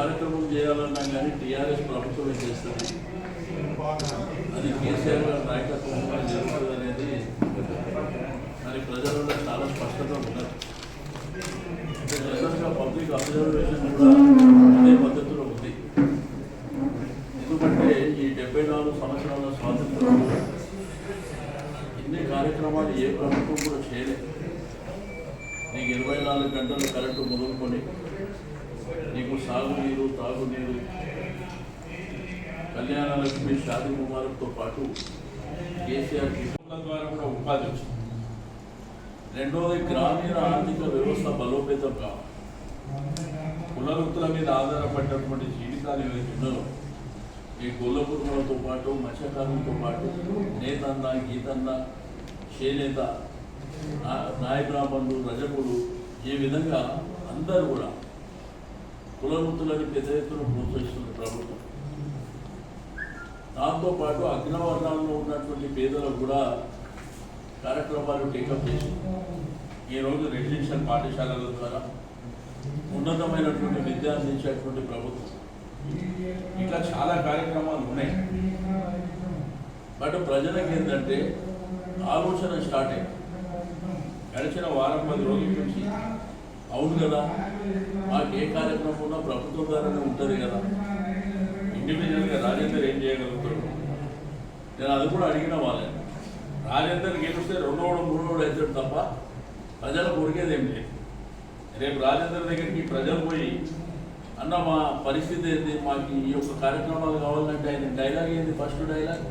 కార్యక్రమం చేయాలన్నా కానీ టీఆర్ఎస్ ప్రభుత్వమే చేస్తుంది? అది కేసీఆర్ గారి నాయకత్వంలో జరుగుతుంది అనేది మరి ప్రజలలో చాలా స్పష్టత ఉన్నారు జనరల్గా పబ్లిక్ అబ్జర్వేషన్ కూడా అదే పద్ధతిలో ఉంది. ఎందుకంటే ఈ డెబ్బై నాలుగు సంవత్సరాల స్వాతంత్రంలో ఇన్ని కార్యక్రమాలు ఏ ప్రభుత్వం కూడా చేయలేదు. నీకు ఇరవై నాలుగు గంటలు కరెంటు మొదలుకొని నీకు సాగునీరు తాగునీరు కళ్యాణ లక్ష్మి షాది ముబారక్తో పాటు కేసీఆర్ కిసాన్ల ద్వారా కూడా ఉపాధి వచ్చింది. రెండవది గ్రామీణ ఆర్థిక వ్యవస్థ బలోపేతం కావాలి. కులవృత్తుల మీద ఆధారపడినటువంటి జీవితాలు ఏవైతే ఉన్నారో ఈ గొల్ల కుటుంబాలతో పాటు మత్స్యకారులతో పాటు నేతన్న గీతన్న చేనేత నాయబ్రాహ్మణులు రజకులు ఈ విధంగా అందరూ కూడా కులవృత్తులని పెద్ద ఎత్తున ప్రోత్సహిస్తున్న ప్రభుత్వం. దాంతోపాటు అగ్రవర్ణాల్లో ఉన్నటువంటి పేదలకు కూడా కార్యక్రమాలు టేకప్ చేసి ఈరోజు రెసిడెన్షియల్ పాఠశాలల ద్వారా ఉన్నతమైనటువంటి విద్య అందించేటువంటి ప్రభుత్వం. ఇట్లా చాలా కార్యక్రమాలు ఉన్నాయి. బట్ ప్రజలకు ఏంటంటే ఆలోచన స్టార్ట్ అయింది. గడిచిన వారం పది రోజుల నుంచి అవును కదా. మాకు ఏ కార్యక్రమం ఉన్నా ప్రభుత్వం ద్వారానే ఉంటుంది కదా. ఇండివిజువల్గా రాజేందర్ ఏం చేయగలుగుతాడు? నేను అది కూడా అడిగిన వాళ్ళే. రాజేందర్ గెలిస్తే రెండోడు మూడోడు అవుతాడు తప్ప ప్రజలకు ఉరికేది ఏం లేదు. రేపు రాజేందర్ దగ్గరికి ప్రజలు పోయి అన్న మా పరిస్థితి ఏంటి మాకు ఈ యొక్క కార్యక్రమాలు కావాలంటే ఆయన డైలాగ్ ఏంది? First dialogue?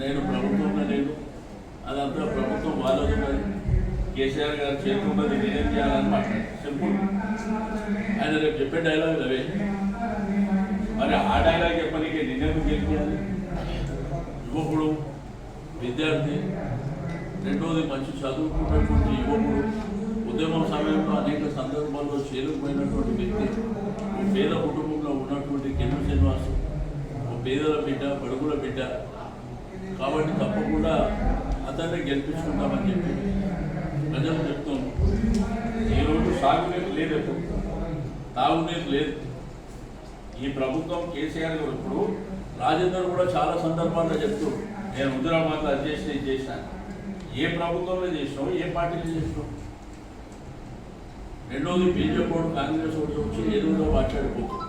నేను ప్రభుత్వంలో లేదు అదంతా ప్రభుత్వం వాళ్ళది కేసీఆర్ గారు చేరుకున్నది నేనేం చేయాలని మాట్లాడు సింపుల్ ఆయన రేపు చెప్పే డైలాగ్ అవే. మరి ఆ డైలాగ్ చెప్పడానికి నేనేందుకు గెలిపించాలి. యువకుడు విద్యార్థి రెండోది మంచి చదువుకున్నటువంటి యువకుడు ఉద్యమం సమయంలో అనేక సందర్భాల్లో చేరుకుపోయినటువంటి వ్యక్తి పేద కుటుంబంలో ఉన్నటువంటి కెన్ను శ్రీనివాస్ పేదల బిడ్డ బడుగుల బిడ్డ. కాబట్టి తప్పకుండా అతన్ని గెలిపించుకుంటామని చెప్పి ప్రజలు చెప్తున్నాం ఈరోజు సాగునీరు లేదు ఎప్పుడు. తాగునీరు లేదు. ఈ ప్రభుత్వం కేసీఆర్ గారు ఇప్పుడు రాజేందర్ కూడా చాలా సందర్భాల్లో చెప్తూ నేను హుజరాబాద్లో అది చేసిన. ఇది ఏ ప్రభుత్వంలో చేసినావు? ఏ పార్టీలో చేసినావు? రెండోది బీజేపీ కాంగ్రెస్ ఒకటి వచ్చి ఏదో మాట్లాడిపోతుంది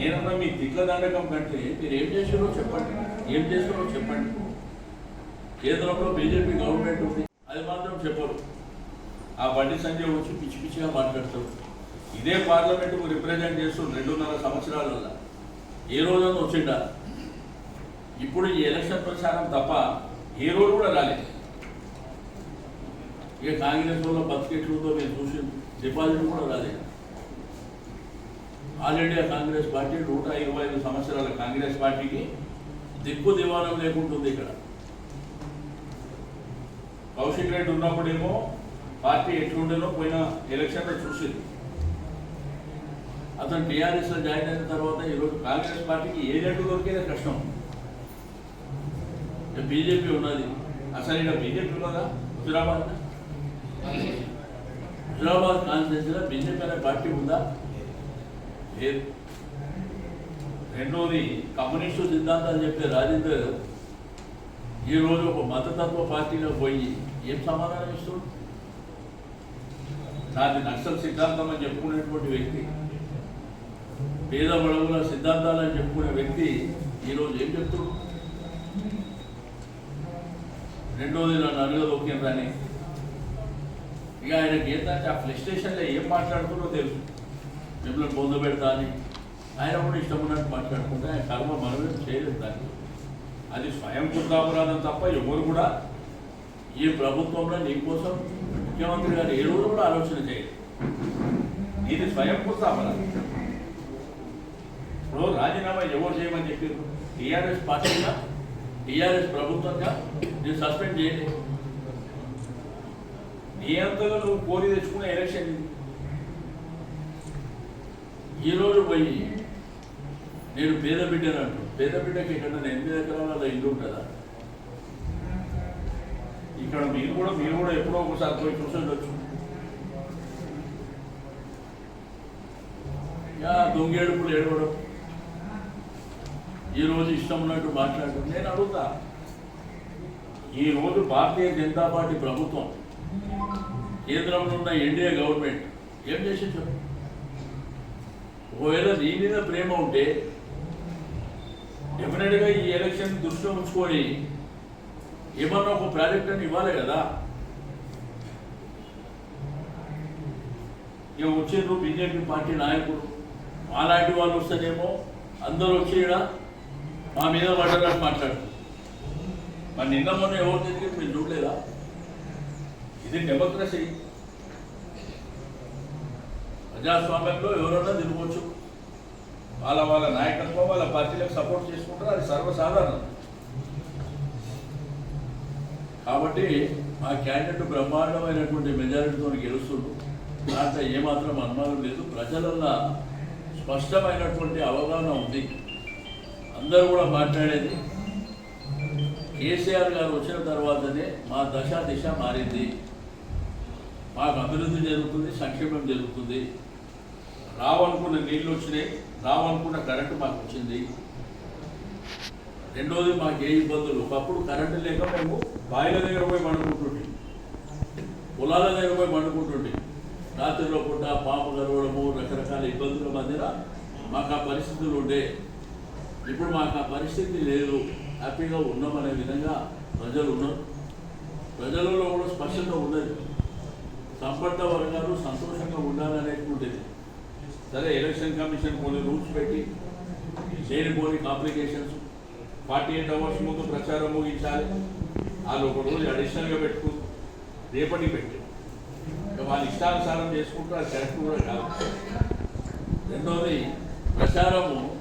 నేనన్నా మీ తిట్ల దండకం కంటే మీరు ఏం చేసారో చెప్పండి. ఏం చేసారో చెప్పండి. కేంద్రంలో బీజేపీ గవర్నమెంట్ ఉంది. ఆ బండి సంజయ్ వచ్చి పిచ్చి పిచ్చిగా మాట్లాడతారు ఇదే పార్లమెంటుకు రిప్రజెంట్ చేస్తూ రెండున్నర సంవత్సరాలలో ఏ రోజైనా వచ్చిండా? ఇప్పుడు ఈ ఎలక్షన్ ప్రచారం తప్ప ఏ రోజు కూడా రాలేదు. ఇక కాంగ్రెస్ వల్ల బతికెట్లుందో మేము చూసి డిపాజిట్ కూడా రాలేదు. ఆల్ ఇండియా కాంగ్రెస్ పార్టీ నూట ఇరవై ఐదు సంవత్సరాల కాంగ్రెస్ పార్టీకి దిక్కు దివానం లేకుంటుంది ఇక్కడ. కౌశిక్ రెడ్డి ఉన్నప్పుడేమో పార్టీ ఎట్లుండేనో పోయిన ఎలక్షన్లో చూసింది. అతను టీఆర్ఎస్లో జాయిన్ అయిన తర్వాత ఈరోజు కాంగ్రెస్ పార్టీకి ఏజెంట్ దొరికేదే కష్టం. బీజేపీ ఉన్నది. అసలు ఇక్కడ బీజేపీ ఉన్నదా? హుజరాబాద్ హుజరాబాద్ కాన్స్టిట్యూన్సీలో బీజేపీ అనే పార్టీ ఉందా? లేదు. రెండోది కమ్యూనిస్టు సిద్ధాంతాలు చెప్పే రాజేందర్ ఈరోజు ఒక మతతత్వ పార్టీలో పోయి ఏం సమాధానం ఇస్తుంది దాన్ని నక్సల్ సిద్ధాంతం అని చెప్పుకునేటువంటి వ్యక్తి. పేద బడవుల సిద్ధాంతాలని చెప్పుకునే వ్యక్తి ఈరోజు ఏం చెప్తున్నాడు? రెండోది నన్ను అడగదొక్కిందని ఇక ఆయనకి ఏంటంటే ఆ ప్లేస్టేషన్లో ఏం మాట్లాడుతుందో తెలుసు. మిమ్మల్ని పొందు పెడతా అని. ఆయన కూడా ఇష్టం ఉన్నట్టు మాట్లాడుకుంటే ఆయన కర్మ మనమే చేయలేదు దాన్ని. అది స్వయం కృతాపరాధం తప్ప ఎవరు కూడా ఈ ప్రభుత్వంలో నీకోసం ముఖ్యమంత్రి గారు ఏ రోజు కూడా ఆలోచన చేయాలి ఇది స్వయం కృతాపరాధం ఇప్పుడు రాజీనామా ఎవరు చేయమని చెప్పారు? టీఆర్ఎస్ పార్టీగా టీఆర్ఎస్ ప్రభుత్వంగా? నేను సస్పెండ్ చేయండి నీ అంతగా నువ్వు కోరి తెచ్చుకున్న ఎలక్షన్ ఈరోజు పోయి నేను పేద బిడ్డను అంటు పేద బిడ్డకి ఇక్కడ ఎనిమిది ఎకరాల ఇల్లు ఉంటుందా? ఇక్కడ మీరు కూడా మీరు కూడా ఎప్పుడో ఒకసారి పోయి చూసేటచ్చు యా దొంగేడుపులు ఏడవడం. ఈరోజు ఇష్టం ఉన్నట్టు మాట్లాడడం. నేను అడుగుతా. ఈరోజు భారతీయ జనతా పార్టీ ప్రభుత్వం కేంద్రంలో ఉన్న ఎన్డీఏ గవర్నమెంట్ ఏం చేసి చెప్పు ఒకవేళ నీ మీద ప్రేమ ఉంటే డెఫినెట్గా ఈ ఎలక్షన్ దృష్టిలో ఉంచుకొని ఏమన్నా ఒక ప్రాజెక్ట్ అని ఇవ్వాలి కదా. ఇక వచ్చేది బీజేపీ పార్టీ నాయకుడు అలాంటి వాళ్ళు వస్తేనేమో అందరూ వచ్చి మా మీద పడ్డారని మాట్లాడు మరి నిన్న మొన్న ఎవరు తిరిగి మీరు చూడలేదా? ఇది డెమోక్రసీ ప్రజాస్వామ్యంలో ఎవరన్నా తిరగవచ్చు వాళ్ళ వాళ్ళ నాయకత్వం వాళ్ళ పార్టీలకు సపోర్ట్ చేసుకుంటారు అది సర్వసాధారణం. కాబట్టి ఆ క్యాండిడేట్ బ్రహ్మాండమైనటువంటి మెజారిటీతో గెలుస్తుండు దాంట్లో ఏమాత్రం అనుమానం లేదు. ప్రజలల్లా స్పష్టమైనటువంటి అవగాహన ఉంది. అందరూ కూడా మాట్లాడేది. కేసీఆర్ గారు వచ్చిన తర్వాతనే మా దశ దిశ మారింది. మాకు అభివృద్ధి జరుగుతుంది సంక్షేమం జరుగుతుంది. రావనుకున్న నీళ్ళు వచ్చినాయి. రావనుకున్న కరెంటు మాకు వచ్చింది. రెండోది మాకు ఏ ఇబ్బందులు? ఒకప్పుడు కరెంటు లేక మేము బాయిల దగ్గర పోయి పండుకుంటుండే. పొలాల దగ్గర పోయి పండుకుంటుండే. రాత్రిలో పూట పాప గరవడము రకరకాల ఇబ్బందుల మధ్యన మాకు ఆ పరిస్థితులు ఉండే. ఇప్పుడు మాకు ఆ పరిస్థితి లేదు. హ్యాపీగా ఉన్నామనే విధంగా ప్రజలు ఉన్నారు. ప్రజలలో కూడా స్పష్టత ఉన్నది. సంపద వర్గాలు సంతోషంగా ఉండాలనేటువంటిది. సరే ఎలక్షన్ కమిషన్ కొన్ని రూల్స్ పెట్టి లేనిపోని కాంప్లికేషన్స్. ఫార్టీ ఎయిట్ అవర్స్ ముందు ప్రచారం ముగించాలి? వాళ్ళు ఒక రోజు అడిషనల్గా పెట్టుకు రేపటి పెట్టి. ఇక ఇష్టానుసారం చేసుకుంటూ అది కరెక్ట్ కూడా కాదు. రెండవది ప్రచారము